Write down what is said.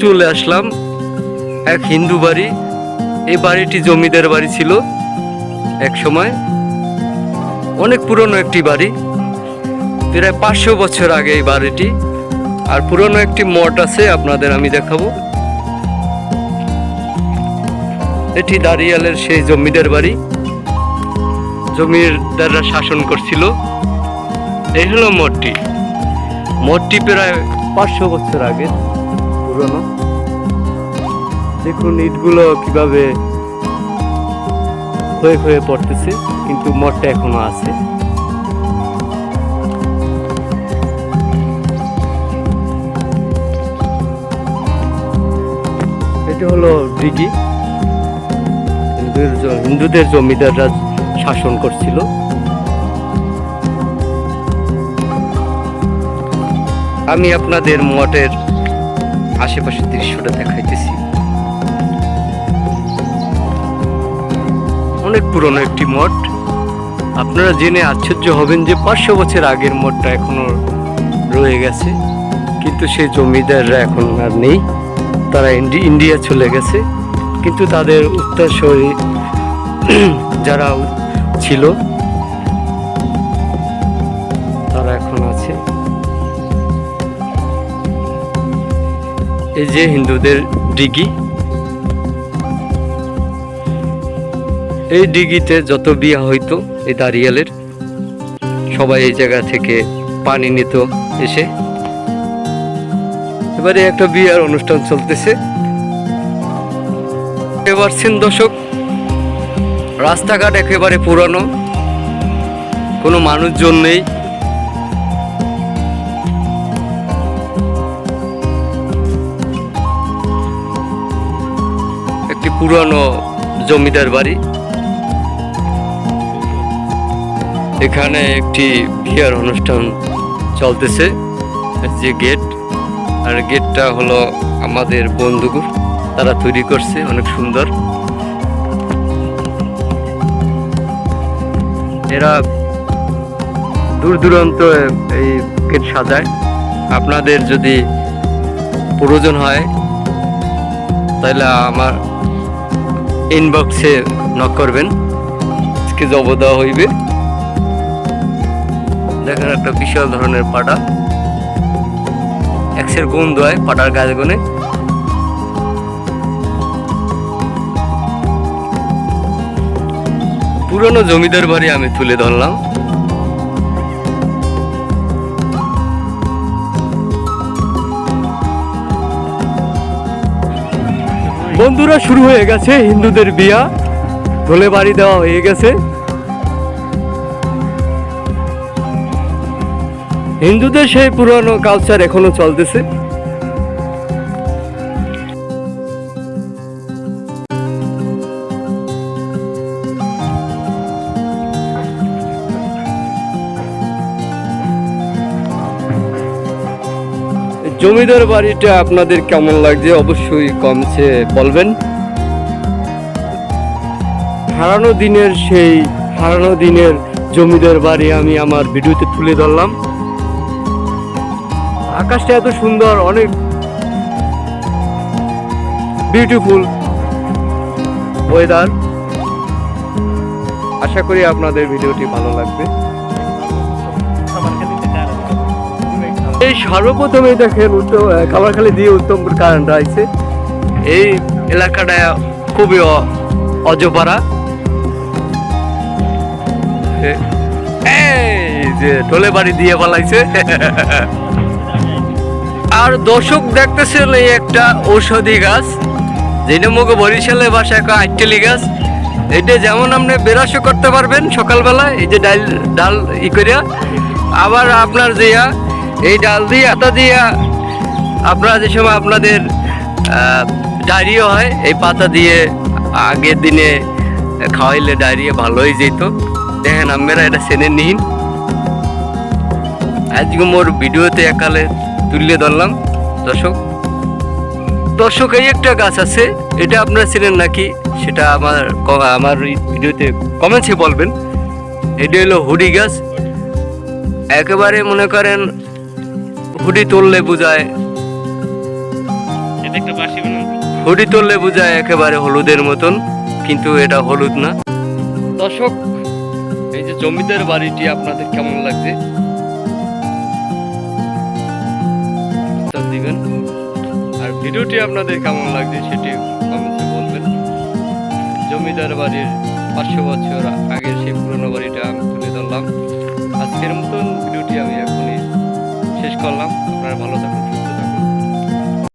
চলে আসলাম এক হিন্দু বাড়ি। এই বাড়িটি জমিদার বাড়ি ছিল এক সময়। অনেক পুরনো একটি বাড়ি। প্রায় পাঁচশো বছর আগে এই বাড়িটি। আর পুরনো একটি মঠ আছে, আপনাদের আমি দেখাবো। এটি দাঁড়িয়ালের সেই জমিদার বাড়ি। জমিদাররা শাসন করছিল। এই হলো মঠটি। মঠটি প্রায় পাঁচশো বছর আগে পুরনো? দেখুন, ইটগুলো কীভাবে ক্ষয়ে ক্ষয়ে পড়তেছে, কিন্তু মঠটা এখনও আছে। এটা হলো দিঘি। হিন্দুদের হিন্দুদের জমিদাররা শাসন করছিল। আমি আপনাদের মঠের আশেপাশের দৃশ্যটা দেখাইতেছি। অনেক পুরনো একটি মঠ। আপনারা জেনে আশ্চর্য হবেন যে পাঁচশো বছর আগের মঠটা এখনও রয়ে গেছে। কিন্তু সেই জমিদাররা এখন আর নেই। তারা ইন্ডি- ইন্ডিয়া চলে গেছে। কিন্তু তাদের উত্তরসূরি যারা ছিল এই যে হিন্দুদের ডিগি। এই ডিগিতে যত বিয়া হইতো, এই দাঁড়িয়ালের, সবাই এই জায়গা থেকে পানি নিত এসে। এবারে একটা বিয়ার অনুষ্ঠান চলতেছে। এবার সেন দশক, রাস্তাঘাট একেবারে পুরানো। কোনো মানুষজন নেই। পুরানো জমিদার বাড়ি। এখানে একটি বিয়ার অনুষ্ঠান চলতেছে, যে গেট। আর গেটটা হলো আমাদের বন্ধু তারা তৈরি করছে, অনেক সুন্দর। এরা দূর দূরান্ত এই গেট সাজায়। আপনাদের যদি প্রয়োজন হয় তাহলে আমার ইনবক্সে নক করবেন। আজকে জব দেওয়া হইবে। দেখেন একটা বিশাল ধরনের পাটা। এক্সের গুণ দেয় পাটার গাছ গুনে পুরনো জমিদার বাড়ি আমি তুলে ধরলাম। বন্ধুরা, শুরু হয়ে গেছে হিন্দুদের বিয়া। ঢোলে বাড়ি দেওয়া হয়ে গেছে। হিন্দুদের সেই পুরনো কালচার এখনও চলতেছে। জমিদার বাড়িটা আপনাদের কেমন লাগছে? অবশ্যই কমছে বলবেন। হারানো দিনের সেই হারানো দিনের জমিদার বাড়ি আমি আমার ভিডিওতে তুলে ধরলাম। আকাশটা এত সুন্দর, অনেক বিউটিফুল ওয়েদার আশা করি আপনাদের ভিডিওটি ভালো লাগবে। এই সর্বপ্রথমে দেখেন উত্তম কামারখালি দিয়ে উত্তমপুর কারেন্ট আছে এই এলাকাটা খুবই অজপাড়া। যে ঢোলে বাড়ি দিয়ে পালাইছে। আর দর্শক দেখতেছেন এই একটা ঔষধি গাছ, যেটা মুখে বরিশালে কয় আইটেলি গাছ। এটা যেমন আপনি বেরাসও করতে পারবেন সকালবেলা, এই যে ডাল ডাল ই করিয়া আবার আপনার যেয়া এই ডাল দিয়ে, আটা দিয়া আপনারা যে সময় আপনাদের ডায়রিয়া হয়, এই পাতা দিয়ে আগের দিনে খাওয়াইলে ডায়রিয়া ভালো হয়ে যেত। দেখেন আপনারা এটা চেনে নিন। আজকে মোর ভিডিওতে একালে তুলে ধরলাম। দর্শক দর্শক, এই একটা গাছ আছে, এটা আপনারা চেনেন নাকি? সেটা আমার আমার ভিডিওতে কমেন্টসে বলবেন। এটা হলো হুডি গাছ। একেবারে মনে করেন হুডি তুললে বুঝায়। হুডি তুললে বুঝায় একেবারে হলুদের মতন কিন্তু এটা হলুদ না। দর্শক এই যে জমিদার বাড়িটি আপনাদের কেমন লাগছে? আর ভিডিওটি আপনাদের কেমন লাগছে সেটি কমেন্টে বলবেন। জমিদার বাড়ির পাঁচশো বছর আগের সেই পুরনো বাড়িটা আমি তুলে ধরলাম। আজকের মতন ভিডিওটি আমি এখন শেষ করলাম। আপনারা ভালো থাকুন।